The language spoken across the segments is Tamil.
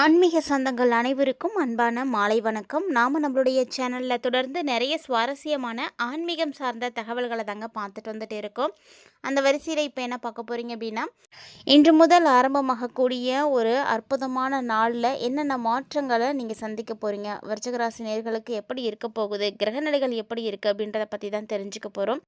ஆன்மீக சொந்தங்கள் அனைவருக்கும் அன்பான மாலை வணக்கம். நாம் நம்மளுடைய சேனலில் தொடர்ந்து நிறைய சுவாரஸ்யமான ஆன்மீகம் சார்ந்த தகவல்களை தாங்க பார்த்துட்டு வந்துட்டு இருக்கோம். அந்த வரிசையில் இப்போ என்ன பார்க்க போகிறீங்க அப்படின்னா இன்று முதல் ஆரம்பமாகக்கூடிய ஒரு அற்புதமான நாளில் என்னென்ன மாற்றங்களை நீங்கள் சந்திக்க போகிறீங்க விருச்சகராசி நேர்களுக்கு எப்படி இருக்க போகுது? கிரகநிலைகள் எப்படி இருக்குது அப்படின்றத பற்றி தான் தெரிஞ்சுக்க போகிறோம்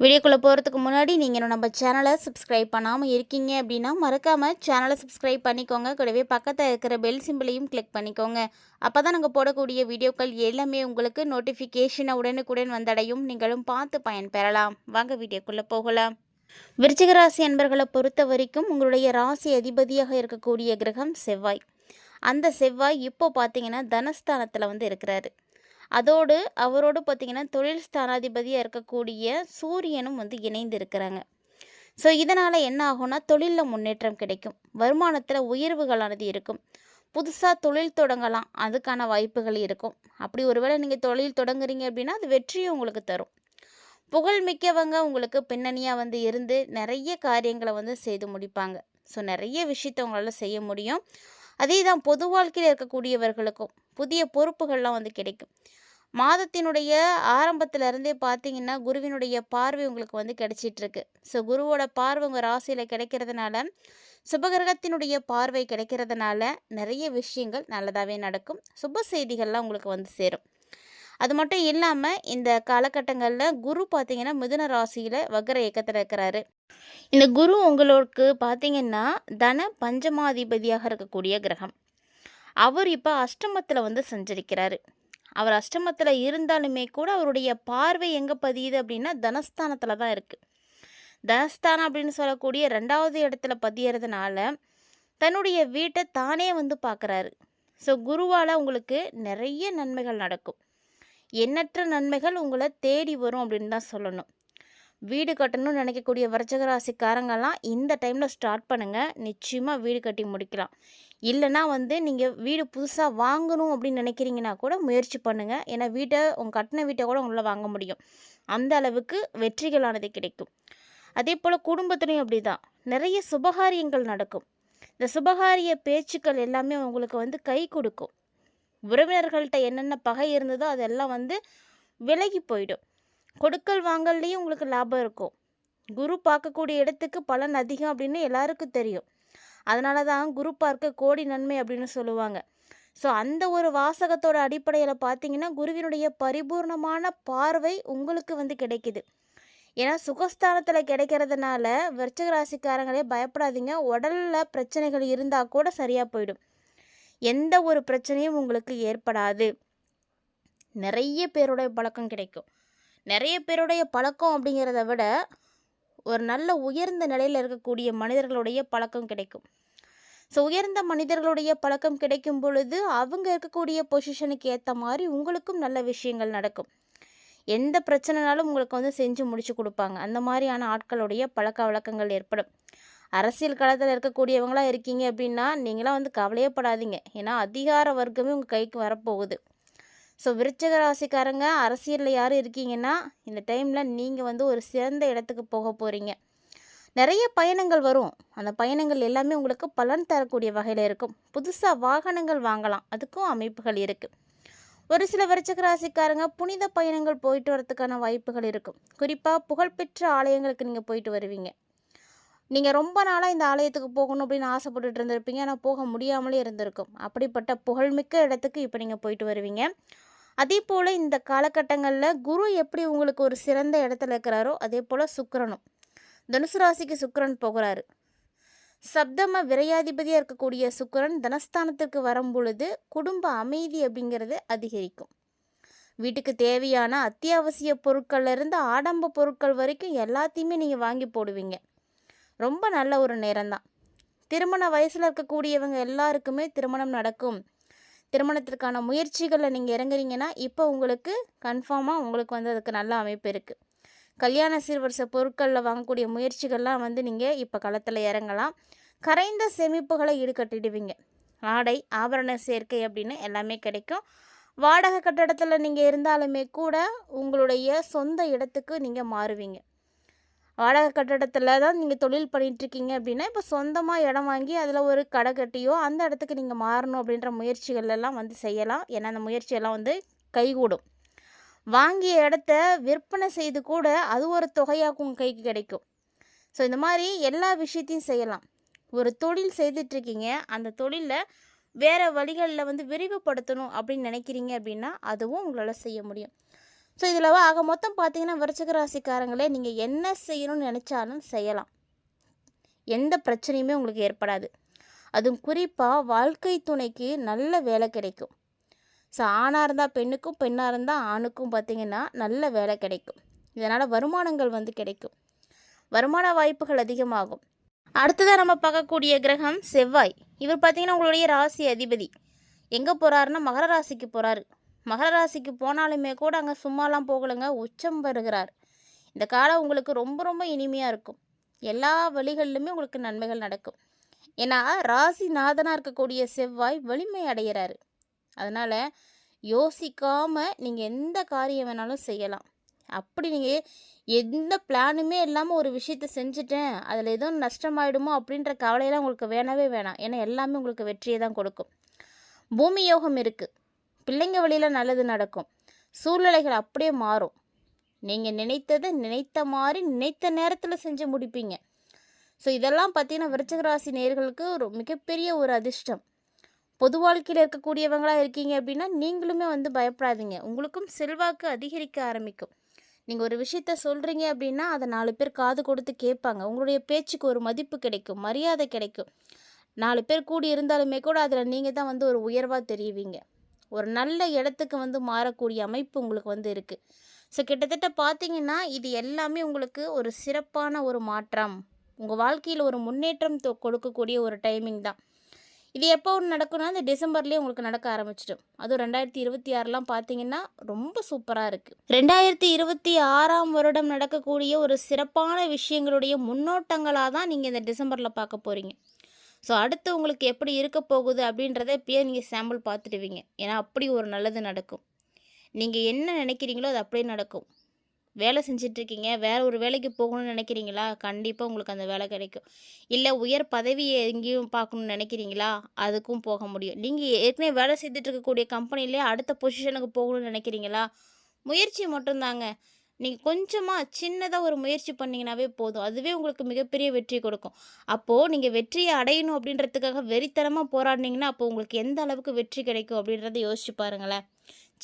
வீடியோக்குள்ளே போகிறதுக்கு முன்னாடி நீங்கள் நம்ம சேனலை சப்ஸ்கிரைப் பண்ணாமல் இருக்கீங்க அப்படின்னா மறக்காமல் சேனலை சப்ஸ்கிரைப் பண்ணிக்கோங்க. கூடவே பக்கத்தில் இருக்கிற பெல் சிம்பிளையும் கிளிக் பண்ணிக்கோங்க. அப்போ தான் நாங்கள் போடக்கூடிய வீடியோக்கள் எல்லாமே உங்களுக்கு நோட்டிஃபிகேஷனை உடனுக்குடன் வந்தடையும். நீங்களும் பார்த்து பயன்பெறலாம் வாங்க வீடியோக்குள்ளே போகலாம். விருச்சிகராசி அன்பர்களை பொறுத்த வரைக்கும் உங்களுடைய ராசி அதிபதியாக இருக்கக்கூடிய கிரகம் செவ்வாய். அந்த செவ்வாய் இப்போ பார்த்தீங்கன்னா தனஸ்தானத்தில் வந்து இருக்கிறாரு. அதோடு அவரோடு பார்த்தீங்கன்னா தொழில் ஸ்தானாதிபதியாக இருக்கக்கூடிய சூரியனும் வந்து இணைந்து இருக்கிறாங்க. ஸோ இதனால் என்ன ஆகும்னா தொழிலில் முன்னேற்றம் கிடைக்கும். வருமானத்தில் உயர்வுகளானது இருக்கும். புதுசாக தொழில் தொடங்கலாம். அதுக்கான வாய்ப்புகள் இருக்கும். அப்படி ஒருவேளை நீங்கள் தொழில் தொடங்குறீங்க அப்படின்னா அது வெற்றியும் உங்களுக்கு தரும். புகழ் மிக்கவங்க உங்களுக்கு பின்னணியாக வந்து இருந்து நிறைய காரியங்களை வந்து செய்து முடிப்பாங்க. ஸோ நிறைய விஷயத்தை உங்களால் செய்ய முடியும். அதே தான் பொது வாழ்க்கையில் இருக்கக்கூடியவர்களுக்கும் புதிய பொறுப்புகள்லாம் வந்து கிடைக்கும். மாதத்தினுடைய ஆரம்பத்திலருந்தே பார்த்தீங்கன்னா குருவினுடைய பார்வை உங்களுக்கு வந்து கிடைச்சிட்ருக்கு ஸோ குருவோட பார்வை உங்கள் ராசியில் கிடைக்கிறதுனால சுபகிரகத்தினுடைய பார்வை கிடைக்கிறதுனால நிறைய விஷயங்கள் நல்லதாகவே நடக்கும். சுப செய்திகள்லாம் உங்களுக்கு வந்து சேரும். அது மட்டும் இல்லாமல் இந்த காலகட்டங்களில் குரு பார்த்தீங்கன்னா மிதுன ராசியில் வக்கர இயக்கத்தில் இருக்கிறாரு. இந்த குரு உங்களுக்கு பார்த்தீங்கன்னா தன பஞ்சமாதிபதியாக இருக்கக்கூடிய கிரகம். அவர் இப்போ அஷ்டமத்தில் வந்து செஞ்சிருக்கிறாரு. அவர் அஷ்டமத்தில் இருந்தாலுமே கூட அவருடைய பார்வை எங்கே பதியுது அப்படின்னா தனஸ்தானத்தில் தான் இருக்குது தனஸ்தானம் அப்படின்னு சொல்லக்கூடிய ரெண்டாவது இடத்துல பதியறதுனால தன்னுடைய வீட்டை தானே வந்து பார்க்குறாரு. ஸோ குருவால் உங்களுக்கு நிறைய நன்மைகள் நடக்கும். எண்ணற்ற நன்மைகள் உங்களை தேடி வரும் அப்படின்னு தான் சொல்லணும். வீடு கட்டணும்னு நினைக்கக்கூடிய வரச்சகராசிக்காரங்கெல்லாம் இந்த டைமில் ஸ்டார்ட் பண்ணுங்கள் நிச்சயமாக வீடு கட்டி முடிக்கலாம். இல்லைனா வந்து நீங்கள் வீடு புதுசாக வாங்கணும் அப்படின்னு நினைக்கிறீங்கன்னா கூட முயற்சி பண்ணுங்கள் ஏன்னா வீட்டை உங்கள் கட்டின வீட்டை கூட உங்களால் வாங்க முடியும். அந்த அளவுக்கு வெற்றிகளானது கிடைக்கும். அதே போல் குடும்பத்துலேயும் அப்படி தான் நிறைய சுபகாரியங்கள் நடக்கும். இந்த சுபகாரிய பேச்சுக்கள் எல்லாமே உங்களுக்கு வந்து கை கொடுக்கும். உறவினர்கள்ட்ட என்னென்ன பகை இருந்ததோ அதெல்லாம் வந்து விலகி போயிடும். கொடுக்கல் வாங்கல்லையும் உங்களுக்கு லாபம் இருக்கும். குரு பார்க்கக்கூடிய இடத்துக்கு பலன் அதிகம் அப்படின்னு எல்லாருக்கும் தெரியும். அதனால தான் குரு பார்க்க கோடி நன்மை அப்படின்னு சொல்லுவாங்க. ஸோ அந்த ஒரு வாசகத்தோட அடிப்படையில் பார்த்தீங்கன்னா குருவினுடைய பரிபூர்ணமான பார்வை உங்களுக்கு வந்து கிடைக்குது. ஏன்னா சுகஸ்தானத்தில் கிடைக்கிறதுனால விருச்சிக ராசிக்காரங்களே பயப்படாதீங்க. உடலில் பிரச்சனைகள் இருந்தால் கூட சரியாக போயிடும். எந்த ஒரு பிரச்சனையும் உங்களுக்கு ஏற்படாது. நிறைய பேருடைய பழக்கம் கிடைக்கும். நிறைய பேருடைய பழக்கம் அப்படிங்கிறத விட ஒரு நல்ல உயர்ந்த நிலையில் இருக்கக்கூடிய மனிதர்களுடைய பழக்கம் கிடைக்கும். ஸோ உயர்ந்த மனிதர்களுடைய பழக்கம் கிடைக்கும் பொழுது அவங்க இருக்கக்கூடிய பொசிஷனுக்கு ஏற்ற மாதிரி உங்களுக்கும் நல்ல விஷயங்கள் நடக்கும். எந்த பிரச்சனைனாலும் உங்களுக்கு வந்து செஞ்சு முடிச்சு கொடுப்பாங்க. அந்த மாதிரியான ஆட்களுடைய பழக்க வழக்கங்கள் ஏற்படும். அரசியல் களத்தில் இருக்கக்கூடியவங்களாக இருக்கீங்க அப்படின்னா நீங்களாம் வந்து கவலையே படாதீங்க. ஏன்னா அதிகார வர்க்கமே உங்கள் கைக்கு வரப்போகுது. ஸோ விருச்சக ராசிக்காரங்க அரசியலில் யார் இருக்கீங்கன்னா இந்த டைமில் நீங்கள் வந்து ஒரு சிறந்த இடத்துக்கு போக போகிறீங்க நிறைய பயணங்கள் வரும். அந்த பயணங்கள் எல்லாமே உங்களுக்கு பலன் தரக்கூடிய வகையில் இருக்கும். புதுசாக வாகனங்கள் வாங்கலாம். அதுக்கும் அமைப்புகள் இருக்குது ஒரு சில விருச்சக ராசிக்காரங்க புனித பயணங்கள் போயிட்டு வரதுக்கான வாய்ப்புகள் இருக்கும். குறிப்பாக புகழ்பெற்ற ஆலயங்களுக்கு நீங்கள் போயிட்டு வருவீங்க. நீங்கள் ரொம்ப நாளாக இந்த ஆலயத்துக்கு போகணும் அப்படின்னு ஆசைப்பட்டுட்டு இருந்திருப்பீங்க. ஆனால் போக முடியாமலே இருந்திருக்கும். அப்படிப்பட்ட புகழ்மிக்க இடத்துக்கு இப்போ நீங்கள் போயிட்டு வருவீங்க. அதே போல் இந்த காலகட்டங்களில் குரு எப்படி உங்களுக்கு ஒரு சிறந்த இடத்துல இருக்கிறாரோ அதே போல் சுக்கரனும். தனுசு ராசிக்கு சுக்கரன் போகிறாரு. சப்தம விரையாதிபதியாக இருக்கக்கூடிய சுக்கரன் தனஸ்தானத்திற்கு வரும் பொழுது குடும்ப அமைதி அப்படிங்கிறது அதிகரிக்கும். வீட்டுக்கு தேவையான அத்தியாவசிய பொருட்கள்லேருந்து ஆடம்ப பொருட்கள் வரைக்கும் எல்லாத்தையுமே நீங்கள் வாங்கி போடுவீங்க. ரொம்ப நல்ல ஒரு நேரம்தான். திருமண வயசில் இருக்கக்கூடியவங்க எல்லாருக்குமே திருமணம் நடக்கும். திருமணத்திற்கான முயற்சிகளில் நீங்கள் இறங்குறீங்கன்னா இப்போ உங்களுக்கு கன்ஃபார்மாக உங்களுக்கு வந்து அதுக்கு நல்ல அமைப்பு இருக்குது கல்யாண சீர்வரிச பொருட்களில் வாங்கக்கூடிய முயற்சிகள்லாம் வந்து நீங்கள் இப்போ களத்தில் இறங்கலாம். கரைந்த சேமிப்புகளை ஈடுகட்டிடுவீங்க ஆடை ஆபரண சேர்க்கை அப்படின்னு எல்லாமே கிடைக்கும். வாடகை கட்டடத்தில் நீங்கள் இருந்தாலுமே கூட உங்களுடைய சொந்த இடத்துக்கு நீங்கள் மாறுவீங்க. வாடகை கட்டடத்தில் தான் நீங்கள் தொழில் பண்ணிகிட்ருக்கீங்க அப்படின்னா இப்போ சொந்தமாக இடம் வாங்கி அதில் ஒரு கடை கட்டியோ அந்த இடத்துக்கு நீங்கள் மாறணும் அப்படின்ற முயற்சிகள் எல்லாம் வந்து செய்யலாம். ஏன்னா அந்த முயற்சியெல்லாம் வந்து கைகூடும். வாங்கிய இடத்த விற்பனை செய்து கூட அது ஒரு தொகையாக உங்கள் கைக்கு கிடைக்கும். ஸோ இந்த மாதிரி எல்லா விஷயத்தையும் செய்யலாம். ஒரு தொழில் செய்துட்ருக்கீங்க. அந்த தொழிலில் வேறு வழிகளில் வந்து விரிவுபடுத்தணும் அப்படின்னு நினைக்கிறீங்க அப்படின்னா அதுவும் உங்களால் செய்ய முடியும். ஸோ இதில் ஆக மொத்தம் பார்த்தீங்கன்னா விருச்சக ராசிக்காரங்களே நீங்கள் என்ன செய்யணும்னு நினச்சாலும் செய்யலாம். எந்த பிரச்சனையுமே உங்களுக்கு ஏற்படாது. அதுவும் குறிப்பாக வாழ்க்கை துணைக்கு நல்ல வேலை கிடைக்கும். ஸோ ஆணாக இருந்தால் பெண்ணுக்கும் பெண்ணாக இருந்தால் ஆணுக்கும் பார்த்திங்கன்னா நல்ல வேலை கிடைக்கும். இதனால் வருமானங்கள் வந்து கிடைக்கும். வருமான வாய்ப்புகள் அதிகமாகும். அடுத்ததாக நம்ம பார்க்கக்கூடிய கிரகம் செவ்வாய். இவர் பார்த்திங்கன்னா உங்களுடைய ராசி அதிபதி. எங்கே போகிறாருன்னா மகர ராசிக்கு போகிறாரு மகர ராசிக்கு போனாலுமே கூட அங்கே சும்மாலாம் போகலைங்க உச்சம் வருகிறார். இந்த காலம் உங்களுக்கு ரொம்ப ரொம்ப இனிமையாக இருக்கும். எல்லா வழிகளிலுமே உங்களுக்கு நன்மைகள் நடக்கும். ஏன்னா ராசி நாதனாக இருக்கக்கூடிய செவ்வாய் வலிமை அடைகிறாரு. அதனால் யோசிக்காமல் நீங்கள் எந்த காரியம் வேணாலும் செய்யலாம். அப்படி நீங்கள் எந்த பிளானுமே இல்லாமல் ஒரு விஷயத்த செஞ்சுட்டேன் அதில் எதுவும் நஷ்டமாயிடுமோ அப்படின்ற கவலையெல்லாம் உங்களுக்கு வேணவே வேணாம். ஏன்னா எல்லாமே உங்களுக்கு வெற்றியை தான் கொடுக்கும். பூமி யோகம் இருக்குது பிள்ளைங்க வழியில் நல்லது நடக்கும். சூழ்நிலைகள் அப்படியே மாறும். நீங்கள் நினைத்ததை நினைத்த மாதிரி நினைத்த நேரத்தில் செஞ்சு முடிப்பீங்க. ஸோ இதெல்லாம் பார்த்தீங்கன்னா விருச்சகராசி நேர்களுக்கு ஒரு மிகப்பெரிய ஒரு அதிர்ஷ்டம். பொது வாழ்க்கையில் இருக்கக்கூடியவங்களாக இருக்கீங்க அப்படின்னா நீங்களுமே வந்து பயப்படாதீங்க. உங்களுக்கும் செல்வாக்கு அதிகரிக்க ஆரம்பிக்கும். நீங்கள் ஒரு விஷயத்த சொல்கிறீங்க அப்படின்னா அதை நாலு பேர் காது கொடுத்து கேட்பாங்க. உங்களுடைய பேச்சுக்கு ஒரு மதிப்பு கிடைக்கும் மரியாதை கிடைக்கும். நாலு பேர் கூடி இருந்தாலுமே கூட அதில் நீங்கள் தான் வந்து ஒரு உயர்வாக தெரியுவீங்க ஒரு நல்ல இடத்துக்கு வந்து மாறக்கூடிய அமைப்பு உங்களுக்கு வந்து இருக்குது ஸோ கிட்டத்தட்ட பார்த்தீங்கன்னா இது எல்லாமே உங்களுக்கு ஒரு சிறப்பான ஒரு மாற்றம். உங்கள் வாழ்க்கையில் ஒரு முன்னேற்றம் கொடுக்கக்கூடிய ஒரு டைமிங் தான். இது எப்போ ஒன்று நடக்கும்னா இந்த டிசம்பர்லேயே உங்களுக்கு நடக்க ஆரம்பிச்சிடும். அதுவும் ரெண்டாயிரத்தி இருபத்தி ஆறுலாம் பார்த்தீங்கன்னா ரொம்ப சூப்பராக இருக்குது ரெண்டாயிரத்தி இருபத்தி ஆறாம் வருடம் நடக்கக்கூடிய ஒரு சிறப்பான விஷயங்களுடைய முன்னோட்டங்களாக தான் நீங்கள் இந்த டிசம்பரில் பார்க்க போகிறீங்க ஸோ அடுத்து உங்களுக்கு எப்படி இருக்க போகுது அப்படின்றத இப்பயே நீங்கள் சாம்பிள் பார்த்துடுவீங்க ஏன்னா அப்படி ஒரு நல்லது நடக்கும். நீங்கள் என்ன நினைக்கிறீங்களோ அது அப்படியே நடக்கும். வேலை செஞ்சிட்ருக்கீங்க. வேறு ஒரு வேலைக்கு போகணும்னு நினைக்கிறீங்களா? கண்டிப்பாக உங்களுக்கு அந்த வேலை கிடைக்கும். இல்லை உயர் பதவியை எங்கேயும் பார்க்கணுன்னு நினைக்கிறீங்களா? அதுக்கும் போக முடியும். நீங்கள் ஏற்கனவே வேலை செய்துட்டு இருக்கக்கூடிய கம்பெனிலே அடுத்த பொசிஷனுக்கு போகணும்னு நினைக்கிறீங்களா? முயற்சி மட்டும்தாங்க. நீங்கள் கொஞ்சமாக சின்னதாக ஒரு முயற்சி பண்ணிங்கனாவே போதும். அதுவே உங்களுக்கு மிகப்பெரிய வெற்றி கொடுக்கும். அப்போது நீங்கள் வெற்றியை அடையணும் அப்படின்றதுக்காக வெறித்தனமாக போராடினீங்கன்னா அப்போ உங்களுக்கு எந்த அளவுக்கு வெற்றி கிடைக்கும் அப்படின்றத யோசிச்சு பாருங்களேன்.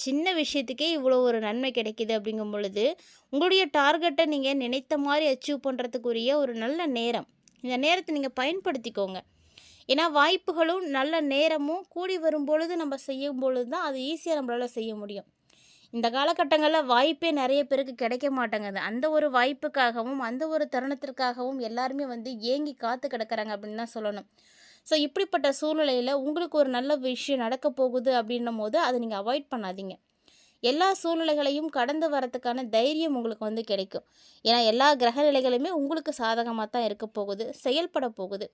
சின்ன விஷயத்துக்கே இவ்வளோ ஒரு நன்மை கிடைக்கிது அப்படிங்கும் பொழுது உங்களுடைய டார்கெட்டை நீங்கள் நினைத்த மாதிரி அச்சீவ் பண்ணுறதுக்குரிய ஒரு நல்ல நேரம். இந்த நேரத்தை நீங்கள் பயன்படுத்திக்கோங்க. ஏன்னா வாய்ப்புகளும் நல்ல நேரமும் கூடி வரும் பொழுது நம்ம செய்யும் பொழுது தான் அது ஈஸியாக நம்மளால் செய்ய முடியும். இந்த காலகட்டங்களில் வாய்ப்பே நிறைய பேருக்கு கிடைக்க மாட்டேங்குது. அந்த ஒரு வாய்ப்புக்காகவும் அந்த ஒரு தருணத்திற்காகவும் எல்லாருமே வந்து ஏங்கி காத்து கிடக்கிறாங்க அப்படின்னு தான் சொல்லணும். ஸோ இப்படிப்பட்ட சூழ்நிலையில் உங்களுக்கு ஒரு நல்ல விஷயம் நடக்க போகுது அப்படின்னும் போது அதை நீங்கள் அவாய்ட் பண்ணாதீங்க. எல்லா சூழ்நிலைகளையும் கடந்து வரத்துக்கான தைரியம் உங்களுக்கு வந்து கிடைக்கும். ஏன்னா எல்லா கிரக நிலைகளுமே உங்களுக்கு சாதகமாக தான் இருக்க போகுது செயல்பட போகுது.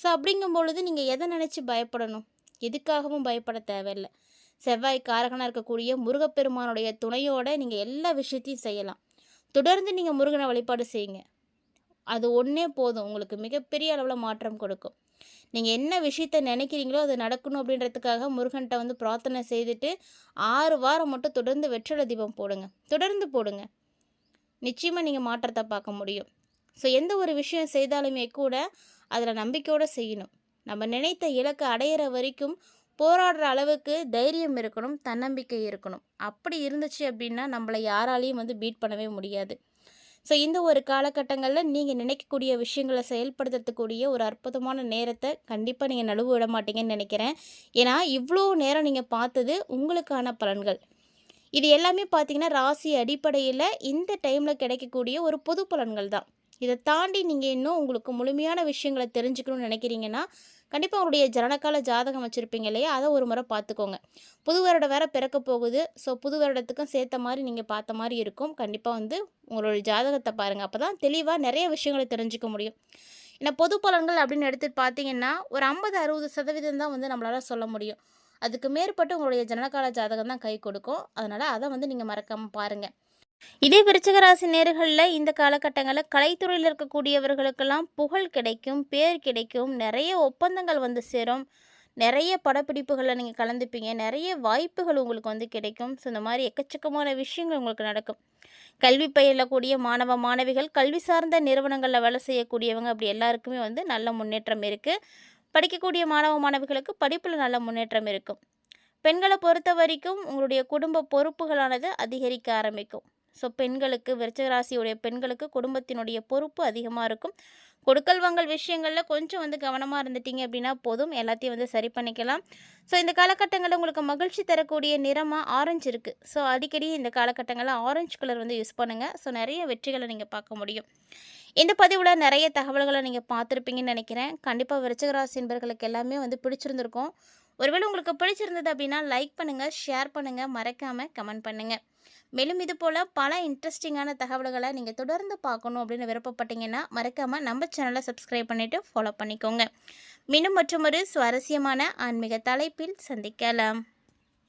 ஸோ அப்படிங்கும் பொழுது நீங்கள் எதை நினச்சி பயப்படணும்? எதுக்காகவும் பயப்பட தேவையில்லை. செவ்வாய் காரகனாக இருக்கக்கூடிய முருகப்பெருமானுடைய துணையோடு நீங்கள் எல்லா விஷயத்தையும் செய்யலாம். தொடர்ந்து நீங்கள் முருகனை வழிபாடு செய்யுங்க. அது ஒன்றே போதும். உங்களுக்கு மிகப்பெரிய அளவில் மாற்றம் கொடுக்கும். நீங்கள் என்ன விஷயத்த நினைக்கிறீங்களோ அது நடக்கணும் அப்படின்றதுக்காக முருகன்கிட்ட வந்து பிரார்த்தனை செய்துட்டு ஆறு வாரம் மட்டும் தொடர்ந்து வெற்றில தீபம் போடுங்க. தொடர்ந்து போடுங்க. நிச்சயமாக நீங்கள் மாற்றத்தை பார்க்க முடியும். ஸோ எந்த ஒரு விஷயம் செய்தாலுமே கூட அதில் நம்பிக்கையோடு செய்யணும். நம்ம நினைத்த இலக்கை அடையிற வரைக்கும் போராடுற அளவுக்கு தைரியம் இருக்கணும் தன்னம்பிக்கை இருக்கணும். அப்படி இருந்துச்சு அப்படின்னா நம்மளை யாராலையும் வந்து பீட் பண்ணவே முடியாது. ஸோ இந்த ஒரு காலகட்டங்களில் நீங்கள் நினைக்கக்கூடிய விஷயங்களை செயல்படுத்தக்கூடிய ஒரு அற்புதமான நேரத்தை கண்டிப்பாக நீங்கள் நழுவு விட மாட்டீங்கன்னு நினைக்கிறேன். ஏன்னா இவ்வளோ நேரம் நீங்கள் பார்த்தது உங்களுக்கான பலன்கள். இது எல்லாமே பார்த்தீங்கன்னா ராசி அடிப்படையில் இந்த டைமில் கிடைக்கக்கூடிய ஒரு பொது பலன்கள் தான். இதை தாண்டி நீங்கள் இன்னும் உங்களுக்கு முழுமையான விஷயங்களை தெரிஞ்சுக்கணும்னு நினைக்கிறீங்கன்னா கண்டிப்பாக உங்களுடைய ஜனனக்கால ஜாதகம் வச்சுருப்பீங்க இல்லையா? அதை ஒரு முறை பார்த்துக்கோங்க. புது வருடம் வேறு பிறக்க போகுது. ஸோ புது வருடத்துக்கும் சேர்த்த மாதிரி நீங்கள் பார்த்த மாதிரி இருக்கும். கண்டிப்பாக வந்து உங்களுடைய ஜாதகத்தை பாருங்கள் அப்போ தான் தெளிவாக நிறைய விஷயங்களை தெரிஞ்சுக்க முடியும். ஏன்னா பொது பலன்கள் அப்படின்னு எடுத்துகிட்டு பார்த்தீங்கன்னா ஒரு ஐம்பது அறுபது சதவீதம் தான் வந்து நம்மளால் சொல்ல முடியும். அதுக்கு மேற்பட்டு உங்களுடைய ஜனனகால ஜாதகம் தான் கை கொடுக்கும். அதனால் அதை வந்து நீங்கள் மறக்காமல் பாருங்கள் இதே விருச்சகராசி நேர்களில் இந்த காலகட்டங்களில் கலைத்துறையில் இருக்கக்கூடியவர்களுக்கெல்லாம் புகழ் கிடைக்கும் பேர் கிடைக்கும் நிறைய ஒப்பந்தங்கள் வந்து சேரும். நிறைய படப்பிடிப்புகளில் நீங்கள் கலந்துப்பீங்க. நிறைய வாய்ப்புகள் உங்களுக்கு வந்து கிடைக்கும். ஸோ இந்த மாதிரி எக்கச்சக்கமான விஷயங்கள் உங்களுக்கு நடக்கும். கல்வி பயிலக்கூடிய மாணவ மாணவிகள் கல்வி சார்ந்த நிறுவனங்களில் வேலை செய்யக்கூடியவங்க அப்படி எல்லாருக்குமே வந்து நல்ல முன்னேற்றம் இருக்குது படிக்கக்கூடிய மாணவ மாணவிகளுக்கு படிப்பில் நல்ல முன்னேற்றம் இருக்கும். பெண்களை பொறுத்த வரைக்கும் உங்களுடைய குடும்ப பொறுப்புகளானது அதிகரிக்க ஆரம்பிக்கும். ஸோ பெண்களுக்கு விருச்சகராசியுடைய பெண்களுக்கு குடும்பத்தினுடைய பொறுப்பு அதிகமாக இருக்கும். கொடுக்கல் வாங்கல் விஷயங்களில் கொஞ்சம் வந்து கவனமாக இருந்துட்டீங்க அப்படின்னா போதும். எல்லாத்தையும் வந்து சரி பண்ணிக்கலாம். ஸோ இந்த காலகட்டங்களில் உங்களுக்கு மகிழ்ச்சி தரக்கூடிய நிறமாக ஆரஞ்சு இருக்குது ஸோ அடிக்கடி இந்த காலகட்டங்களில் ஆரஞ்சு கலர் வந்து யூஸ் பண்ணுங்கள் ஸோ நிறைய வெற்றிகளை நீங்கள் பார்க்க முடியும். இந்த பதிவில் நிறைய தகவல்களை நீங்கள் பார்த்துருப்பீங்கன்னு நினைக்கிறேன். கண்டிப்பாக விருச்சகராசி என்பர்களுக்கு எல்லாமே வந்து பிடிச்சிருந்துருக்கும். ஒருவேளை உங்களுக்கு பிடிச்சிருந்தது அப்படின்னா லைக் பண்ணுங்கள் ஷேர் பண்ணுங்கள் மறக்காமல் கமெண்ட் பண்ணுங்கள் மேலும் இது போல் பல இன்ட்ரெஸ்டிங்கான தகவல்களை நீங்கள் தொடர்ந்து பார்க்கணும் அப்படின்னு விருப்பப்பட்டீங்கன்னா மறக்காமல் நம்ம சேனலை சப்ஸ்கிரைப் பண்ணிவிட்டு ஃபாலோ பண்ணிக்கோங்க. மீண்டும் மற்றொரு சுவாரஸ்யமான ஆன்மீக தலைப்பில் சந்திக்கலாம்.